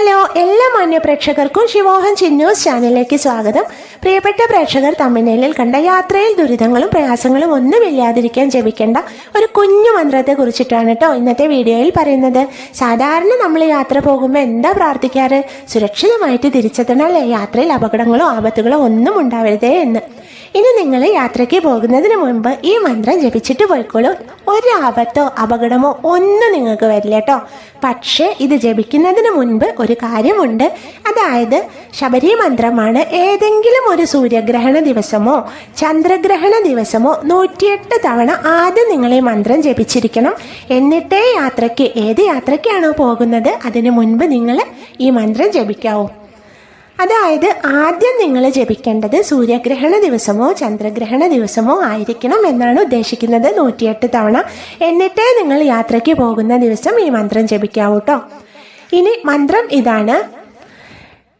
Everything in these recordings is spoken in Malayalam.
ഹലോ എല്ലാ മാന്യ പ്രേക്ഷകർക്കും ശിവോഹൻ ചിന്നൂസ് ചാനലിലേക്ക് സ്വാഗതം. പ്രിയപ്പെട്ട പ്രേക്ഷകർ തമിഴ്നയിൽ കണ്ട യാത്രയിൽ ദുരിതങ്ങളും പ്രയാസങ്ങളും ഒന്നുമില്ലാതിരിക്കാൻ ജപിക്കേണ്ട ഒരു കുഞ്ഞു മന്ത്രത്തെ കുറിച്ചിട്ടാണ് കേട്ടോ ഇന്നത്തെ വീഡിയോയിൽ പറയുന്നത്. സാധാരണ നമ്മൾ യാത്ര പോകുമ്പോൾ എന്താ പ്രാർത്ഥിക്കാറ്? സുരക്ഷിതമായിട്ട് തിരിച്ചെത്തണമല്ലേ യാത്രയിൽ അപകടങ്ങളോ ആപത്തുകളോ ഒന്നും ഉണ്ടാവരുതേ എന്ന്. ഇനി നിങ്ങൾ യാത്രയ്ക്ക് പോകുന്നതിന് മുൻപ് ഈ മന്ത്രം ജപിച്ചിട്ട് പോയിക്കോളൂ. ഒരു ആപത്തോ അപകടമോ ഒന്നും നിങ്ങൾക്ക് വരില്ല കേട്ടോ. പക്ഷേ ഇത് ജപിക്കുന്നതിന് മുൻപ് ഒരു കാര്യമുണ്ട്. അതായത് ശബരി മന്ത്രമാണ് ഏതെങ്കിലും ഒരു സൂര്യഗ്രഹണ ദിവസമോ ചന്ദ്രഗ്രഹണ ദിവസമോ നൂറ്റിയെട്ട് തവണ ആദ്യം നിങ്ങൾ ഈ മന്ത്രം ജപിച്ചിരിക്കണം. എന്നിട്ടേ യാത്രയ്ക്ക് ഏത് യാത്രയ്ക്കാണോ പോകുന്നത് അതിന് മുൻപ് നിങ്ങൾ ഈ മന്ത്രം ജപിക്കാവൂ. അതായത് ആദ്യം നിങ്ങൾ ജപിക്കേണ്ടത് സൂര്യഗ്രഹണ ദിവസമോ ചന്ദ്രഗ്രഹണ ദിവസമോ ആയിരിക്കണം എന്നാണ് ഉദ്ദേശിക്കുന്നത് നൂറ്റിയെട്ട് തവണ. എന്നിട്ടേ നിങ്ങൾ യാത്രയ്ക്ക് പോകുന്ന ദിവസം ഈ മന്ത്രം ജപിക്കാവൂ കേട്ടോ ഇനി മന്ത്രം ഇതാണ്.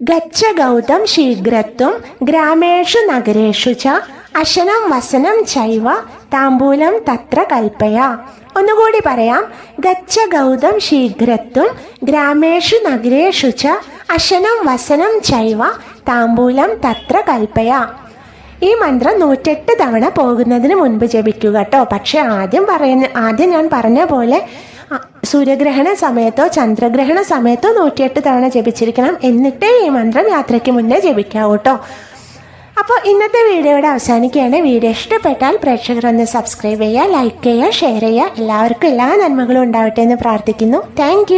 ഗച്ഛ ഗൗതം ശീഘ്രത്വം ഗ്രാമേഷു നഗരേഷു ച അശനം വസനം ചൈവ താമ്പൂലം തത്ര കൽപ്പയ. ഒന്നുകൂടി പറയാം. ഗച്ഛ ഗൗതം ശീഘ്രത്വം ഗ്രാമേഷു നഗരേഷു ച അശനം വസനം ചൈവ താമ്പൂലം തത്ര കൽപ്പയ. ഈ മന്ത്രം നൂറ്റെട്ട് തവണ പോകുന്നതിന് മുൻപ് ജപിക്കുക കേട്ടോ. പക്ഷെ ആദ്യം പറയുന്ന ആദ്യം ഞാൻ പറഞ്ഞ പോലെ സൂര്യഗ്രഹണ സമയത്തോ ചന്ദ്രഗ്രഹണ സമയത്തോ നൂറ്റിയെട്ട് തവണ ജപിച്ചിരിക്കണം. എന്നിട്ടേ ഈ മന്ത്രം യാത്രയ്ക്ക് മുന്നേ ജപിക്കാവൂ കേട്ടോ. അപ്പോൾ ഇന്നത്തെ വീഡിയോയുടെ അവസാനിക്കുകയാണ്. വീഡിയോ ഇഷ്ടപ്പെട്ടാൽ പ്രേക്ഷകർ ഒന്ന് സബ്സ്ക്രൈബ് ചെയ്യുക ലൈക്ക് ചെയ്യുക ഷെയർ ചെയ്യുക. എല്ലാവർക്കും എല്ലാ നന്മകളും ഉണ്ടാവട്ടെ എന്ന് പ്രാർത്ഥിക്കുന്നു. താങ്ക്